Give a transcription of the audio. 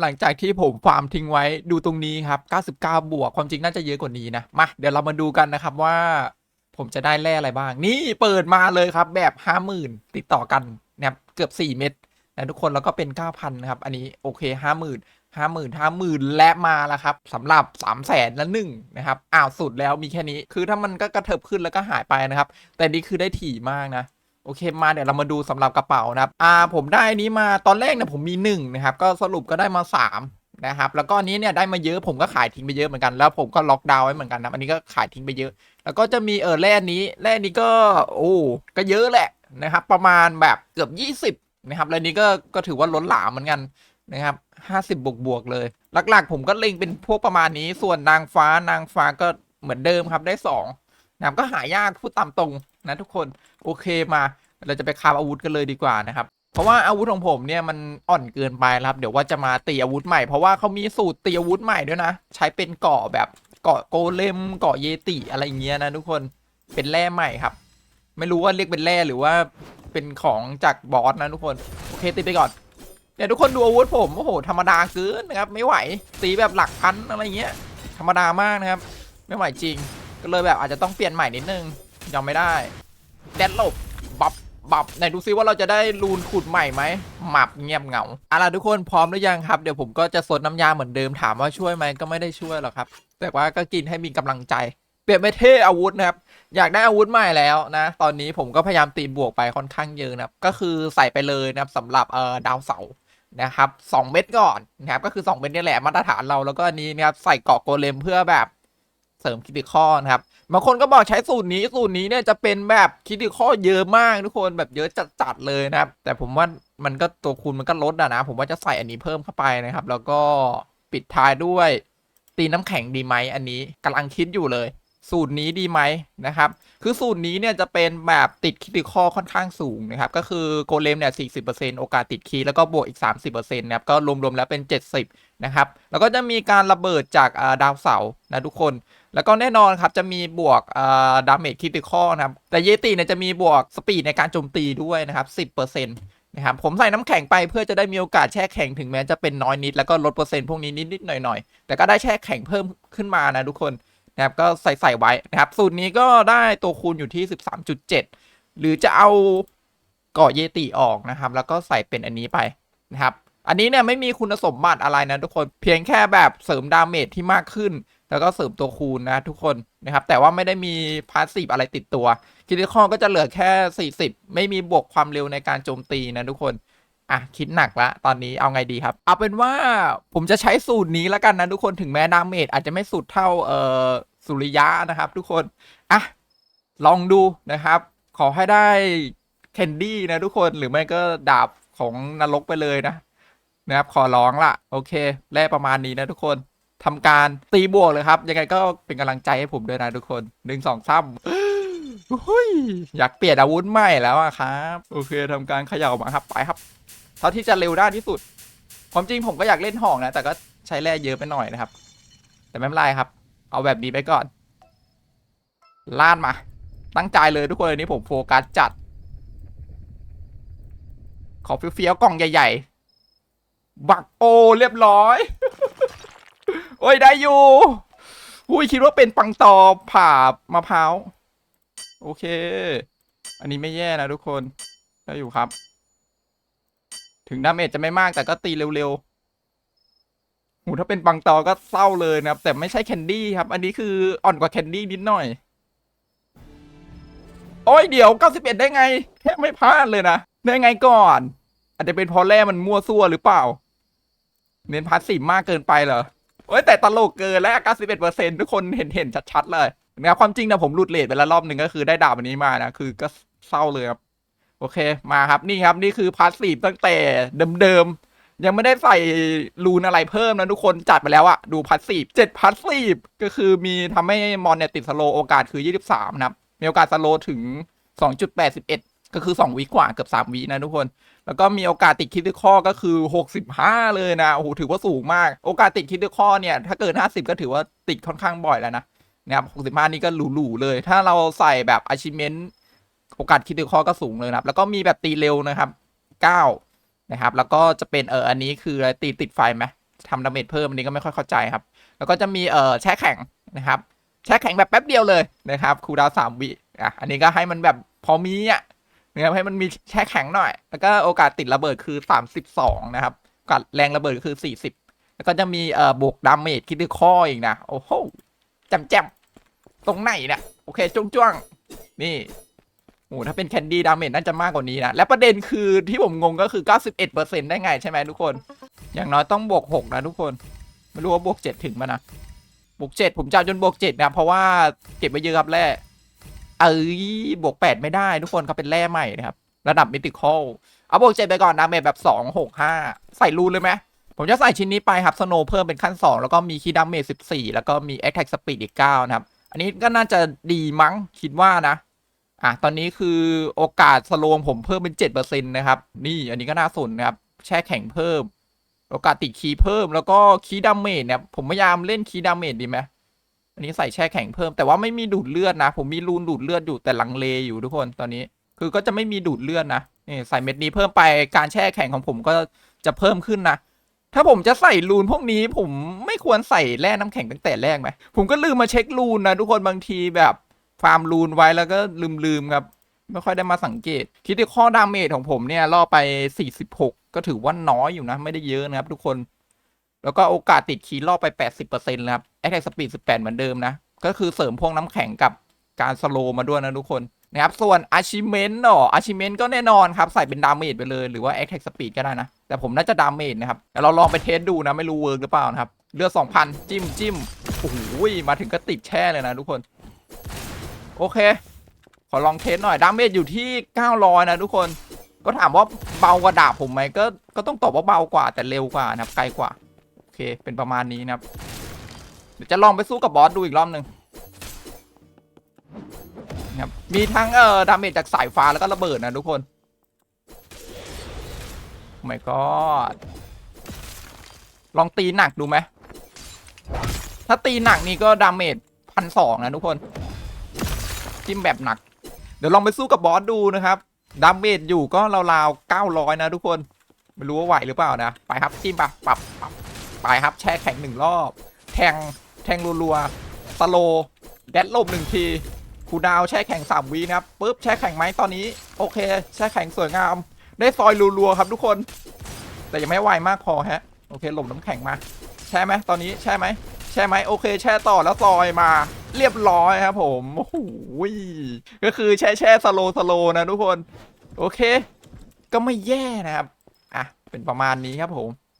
หลังจากที่ผมฟาร์มทิ้งไว้ดูตรงนี้ครับ 99 บวกความจริงน่าจะเยอะกว่านี้นะ มา เดี๋ยวเรามาดูกันนะครับว่า ผมจะได้แร่อะไรบ้าง นี่เปิดมาเลยครับ แบบ 50,000 ติดต่อกันนะครับเกือบ 4 เม็ดนะทุกคนแล้วก็เป็น 9,000นะครับ อันนี้โอเค 50,000 50,000 50,000 และมาแล้วครับสำหรับ 3 0 0แสนละหนึ่งนะครับอ้าวสุดแล้วมีแค่นี้ คือถ้ามันก็กระเถิบขึ้นแล้วก็หายไปนะครับ แต่นี่คือได้ถี่มากนะ โอเคมาเดี๋ยวเรามาดูสำหรับกระเป๋านะครับอ่าผมได้นี้มาตอนแรกเนี่ยผมมีหนึ่งนะครับก็สรุปก็ได้มาสามนะครับ แล้วก็อันนี้เนี่ยได้มาเยอะผมก็ขายทิ้งไปเยอะเหมือนกันแล้วผมก็ล็อกดาวน์ไว้เหมือนกันนะอันนี้ก็ขายทิ้งไปเยอะ แล้วก็จะมีเออแร่นี้แร่นี้ก็โอ้ก็เยอะแหละนะครับ ประมาณแบบเกือบยี่สิบนะครับแล้วนี้ก็ก็ถือว่าล้นหลามเหมือนกันนะครับห้าสิบบวกบวกเลย หลักๆ ผมก็เล็งเป็นพวกประมาณนี้ส่วนนางฟ้านางฟ้าก็เหมือนเดิมครับได้สอง นะครับก็หายากพูดตามตรงนะทุกคนโอเคมาเราจะไปคราบอาวุธกันเลยดีกว่านะครับเพราะว่าอาวุธของผมเนี่ยมันอ่อนเกินไปครับ เดี๋ยวว่าจะมาตีอาวุธใหม่เพราะว่าเขามีสูตรตีอาวุธใหม่ด้วยนะ ใช้เป็นเกาะแบบเกาะโกเลมเกาะเยติอะไรอย่างเงี้ยนะทุกคนเป็นแร่ใหม่ครับ ไม่รู้ว่าเรียกเป็นแร่หรือว่าเป็นของจากบอสนะทุกคนโอเคตีไปก่อนเดี๋ยวทุกคนดูอาวุธผมโอ้โหธรรมดาเกินนะครับ ไม่ไหวตีแบบหลักพันอะไรเงี้ย ธรรมดามากนะครับ ไม่ไหวจริง ก็เลยแบบอาจจะต้องเปลี่ยนใหม่นิดนึงยอมไม่ได้แดดหลบบับบับไหนดูซิว่าเราจะได้รูนขุดใหม่ไหมหมับเงียบเหงาเอาล่ะทุกคนพร้อมหรือยังครับเดี๋ยวผมก็จะสดน้ำยาเหมือนเดิมถามว่าช่วยไหมก็ไม่ได้ช่วยหรอกครับ แต่ว่าก็กินให้มีกำลังใจ เปลี่ยนไปเท่อาวุธนะครับอยากได้อาวุธใหม่แล้วนะ ตอนนี้ผมก็พยายามตีบวกไปค่อนข้างเยอะนะครับก็คือใส่ไปเลยนะครับสำหรับเอ่อดาวเสานะครับสองเม็ดก่อนนะครับก็คือ 2 เม็ดนี่แหละมาตรฐานเราแล้วก็อันนี้นะครับใส่เกาะโกเลมเพื่อแบบ เสริมคิติคอนะครับบางคนก็บอกใช้สูตรนี้สูตรนี้เนี่ยจะเป็นแบบคิดิคอเยอะมากทุกคนแบบเยอะจัดๆเลยนะครับ แต่ผมว่ามันก็ตัวคูณมันก็ลดอะนะ ผมว่าจะใส่อันนี้เพิ่มเข้าไปนะครับ แล้วก็ปิดท้ายด้วยตีน้ำแข็งดีไหมอันนี้กำลังคิดอยู่เลย สูตรนี้ดีไหมนะครับ คือสูตรนี้เนี่ยจะเป็นแบบติดคิดข้อค่อนข้างสูงนะครับ ก็คือโกเลมเนี่ย40%โอกาสติดคีย์แล้วก็บวกอีก 30%นะครับ ก็รวมๆแล้วเป็น 70 นะครับ แล้วก็จะมีการระเบิดจากดาวเสาร์นะทุกคน แล้วก็แน่นอนครับจะมีบวกดาเมจคิติคอนะครับ แต่เยติเนี่ยจะมีบวกสปีดในการโจมตีด้วยนะครับ 10%นะครับผมใส่น้ำแข็งไปเพื่อจะได้มีโอกาสแช่แข็งถึงแม้จะเป็นน้อยนิด แล้วก็ลดเปอร์เซ็นต์พวกนี้นิดๆหน่อยๆ แต่ก็ได้แช่แข็งเพิ่มขึ้นมานะทุกคน นะครับก็ใส่ใส่ไว้นะครับ สูตรนี้ก็ได้ตัวคูณอยู่ที่ 13.7 หรือจะเอากาะเยติออกนะครับ แล้วก็ใส่เป็นอันนี้ไปนะครับ อันนี้เนี่ยไม่มีคุณสมบัติอะไรนะทุกคนเพียงแค่แบบเสริมดาเมจที่มากขึ้น แล้วก็เสริมตัวคูณนะทุกคนนะครับ แต่ว่าไม่ได้มีพาสซีฟอะไรติดตัวคิติคอก็จะเหลือแค่ 40 ไม่มีบวกความเร็วในการโจมตีนะทุกคน อะคิดหนักละตอนนี้เอาไงดีครับ เอาเป็นว่าผมจะใช้สูตรนี้แล้วกันนะทุกคนถึงแม้ดาเมจอาจจะไม่สุดเท่าเอ่อสุริยะนะครับทุกคนอะลองดูนะครับ ขอให้ได้แคนดี้นะทุกคนหรือไม่ก็ดาบของนรกไปเลยนะนะครับขอร้องละโอเคแร่ประมาณนี้นะทุกคนทำการตีบวกเลยครับ ยังไงก็เป็นกำลังใจให้ผมด้วยนะทุกคนหนึ่งสองสามหุ้ยอยากเปลี่ยนอาวุธใหม่แล้วอะครับ โอเคทำการเขย่ามาครับไปครับ เท่าที่จะเร็วได้ที่สุด ความจริงผมก็อยากเล่นห่องนะ แต่ก็ใช้แร่เยอะไปหน่อยนะครับ แต่ไม่เป็นไรครับ เอาแบบนี้ไปก่อนลาดมา ตั้งใจเลยทุกคนอันนี้ผมโฟกัสจัด ขอเฟี้ยวๆกล่องใหญ่ ๆ บักโอเรียบร้อย โอ้ยได้อยู่อุ้ยคิดว่าเป็นปังตอผ่ามะพร้าว โอเค อันนี้ไม่แย่นะทุกคน ได้อยู่ครับ ถึงดาเมจจะไม่มากแต่ก็ตีเร็วๆหูถ้าเป็นปังตอก็เศร้าเลยนะครับ แต่ไม่ใช่แคนดี้ครับ อันนี้คืออ่อนกว่าแคนดี้นิดหน่อย โอ้ยเดี๋ยว 91 ได้ไงแค่ไม่พลาดเลยนะ ได้ไงก่อน อาจจะเป็นเพราะแร่มันมั่วซั่วหรือเปล่า เน้นพาสซีฟมากเกินไปเหรอโอ้ยแต่ตลกเกินแล้ว 91%ทุกคนเห็นเห็นชัดๆเลยนะครับความจริงนะผมหลุดเลทไปแล้วรอบหนึ่งก็คือได้ดาบอันนี้มานะคือก็เศร้าเลยครับ โอเคมาครับนี่ครับนี่คือพาสซีฟตั้งแต่เดิมๆยังไม่ได้ใส่รูนอะไรเพิ่มนะทุกคนจัดไปแล้วอะดูพาสซีฟเจ็ดพาสซีฟก็คือมีทำให้มอนเนี่ยติดสโลโอกาสคือ 23 นะครับ มีโอกาสสโลถึง 2.81 ก็คือ 2วิกว่าเกือบ3วินะทุกคน แล้วก็มีโอกาสติดคิดข้อก็คือ 65 เลยนะโอ้โหถือว่าสูงมาก โอกาสติดคิดข้อเนี่ยถ้าเกิน 50 ก็ถือว่าติดค่อนข้างบ่อยแล้วนะนะครับ65 นี่ก็หรูๆเลย ถ้าเราใส่แบบ achievement โอกาสคิดข้อก็สูงเลยนะครับ แล้วก็มีแบบตีเร็วนะครับ9นะครับ แล้วก็จะเป็นเอออันนี้คืออตีติดไฟไหมทำดาเมจเพิ่มอันนี้ก็ไม่ค่อยเข้าใจครับ แล้วก็จะมีเออแช่แข็งนะครับแช่แข็งแบบแป๊บเดียวเลยนะครับคูดาวสามวิอะอันนี้ก็ให้มันแบบพอมีอะนะครับให้มันมีแช่แข็งหน่อย แล้วก็โอกาสติดระเบิดคือ 32 นะครับโอกาสแรงระเบิดคือ 40 แล้วก็จะมีเอ่อบวกดาเมจคิดด้วยข้ออีกนะ โอ้โหแจมแจมตรงไหนเนี่ย โอเคจ้วงจ้วงๆนี่ โอ้ถ้าเป็นแคนดี้ดาเมจน่าจะมากกว่านี้นะ และประเด็นคือที่ผมงงก็คือ 91%ได้ไงใช่ไหมทุกคน อย่างน้อยต้องบวก 6 นะทุกคน ไม่รู้ว่าบวก 7 ถึงปะนะ บวก 7 ผมจะเอาจนบวก 7 นะ เพราะว่าเก็บไว้เยอะครับแร่เอ้ยบวก 8 ไม่ได้ทุกคนเขาเป็นแร่ใหม่นะครับ ระดับมิติคอลเอาบวก 7 ไปก่อนดาเมจแบบ 2 6 5 ใส่รูนเลยไหมผมจะใส่ชิ้นนี้ไปครับสโนเพิ่มเป็นขั้น 2 แล้วก็มีคีดาเมจ14 แล้วก็มีแอคแท็กสปีดอีก 9 นะครับ อันนี้ก็น่าจะดีมั้งคิดว่านะ อะตอนนี้คือโอกาสสโลมผมเพิ่มเป็น7%นตนะครับ นี่อันนี้ก็น่าสนนะครับ แช่แข็งเพิ่ม โอกาสติดคีเพิ่มแล้วก็คีดาเมจเนี่ยผมพยายามเล่นคีดาเมจดีไหมอันนี้ใส่แช่แข็งเพิ่มแต่ว่าไม่มีดูดเลือดนะ ผมมีรูนดูดเลือดอยู่แต่ลังเลอยู่ทุกคนตอนนี้คือก็จะไม่มีดูดเลือดนะนี่ใส่เม็ดนี้เพิ่มไปการแช่แข็งของผมก็จะเพิ่มขึ้นนะถ้าผมจะใส่รูนพวกนี้ผมไม่ควรใส่แร่น้ำแข็งตั้งแต่แรกไหมผมก็ลืมมาเช็ครูนนะทุกคนบางทีแบบ ฟาร์มรูนไว้แล้วก็ลืมๆครับ ไม่ค่อยได้มาสังเกต คิดที่ข้อดาเมจของผมเนี่ยล่อไป 46 ก็ถือว่าน้อยอยู่นะ ไม่ได้เยอะนะครับ ทุกคน แล้วก็โอกาสติดคีย์ล่อไป 80%แล้วครับแอคแท็กสปีด18 เหมือนเดิมนะ ก็คือเสริมพวกน้ำแข็งกับการสโลว์มาด้วยนะทุกคนนะครับ ส่วนอาชิเมนต์เนาะอาชิเมนต์ก็แน่นอนครับ ใส่เป็นดาเมจไปเลยหรือว่าแอคแท็กสปีดก็ได้นะ แต่ผมน่าจะดาเมจนะครับแต่เราลองไปเทสดูนะ ไม่รู้เวิร์กหรือเปล่านะครับ เลือด 2,000 จิ้มจิ้มโอ้โหมาถึงก็ติดแช่เลยนะทุกคน โอเค ขอลองเทสหน่อยดาเมจอยู่ที่ 900 นะทุกคนก็ถามว่าเบากว่าดาบผมไหมก็ก็ต้องตอบว่าเบากว่าแต่เร็วกว่านะครับไกลกว่าโอเคเป็นประมาณนี้นะครับ เดี๋ยวจะลองไปสู้กับบอสดูอีกรอบหนึ่งนะครับมีทั้งเอ่อดาเมจจากสายฟ้าแล้วก็ระเบิดนะทุกคนไม่ก็ลองตีหนักดูไหมถ้าตีหนักนี่ก็ดาเมจพันสองนะทุกคน จิ้มแบบหนัก เดี๋ยวลองไปสู้กับบอสดูนะครับดาเมจอยู่ก็ราวๆ900นะทุกคน ไม่รู้ว่าไหวหรือเปล่านะ ไปครับจิ้มปะปรับปรับไปครับแช่แข็งหนึ่งรอบ แทงแทงรัวๆสโลแดดลมหนึ่งทีคูดาวแช่แข็งสามวินะครับปุ๊บแช่แข็งไหมตอนนี้ โอเค แช่แข็งสวยงาม ได้ซอยรัวๆครับทุกคน แต่ยังไม่ไวมากพอฮะโอเคหลบน้ำแข็งมา แช่ไหมตอนนี้แช่ไหมใช่ไหมโอเค แช่ต่อแล้วซอยมา เรียบร้อยครับผมโอ้โหก็คือแช่แช่สโลสโลนะทุกคน โอเค ก็ไม่แย่นะครับ อะ เป็นประมาณนี้ครับผม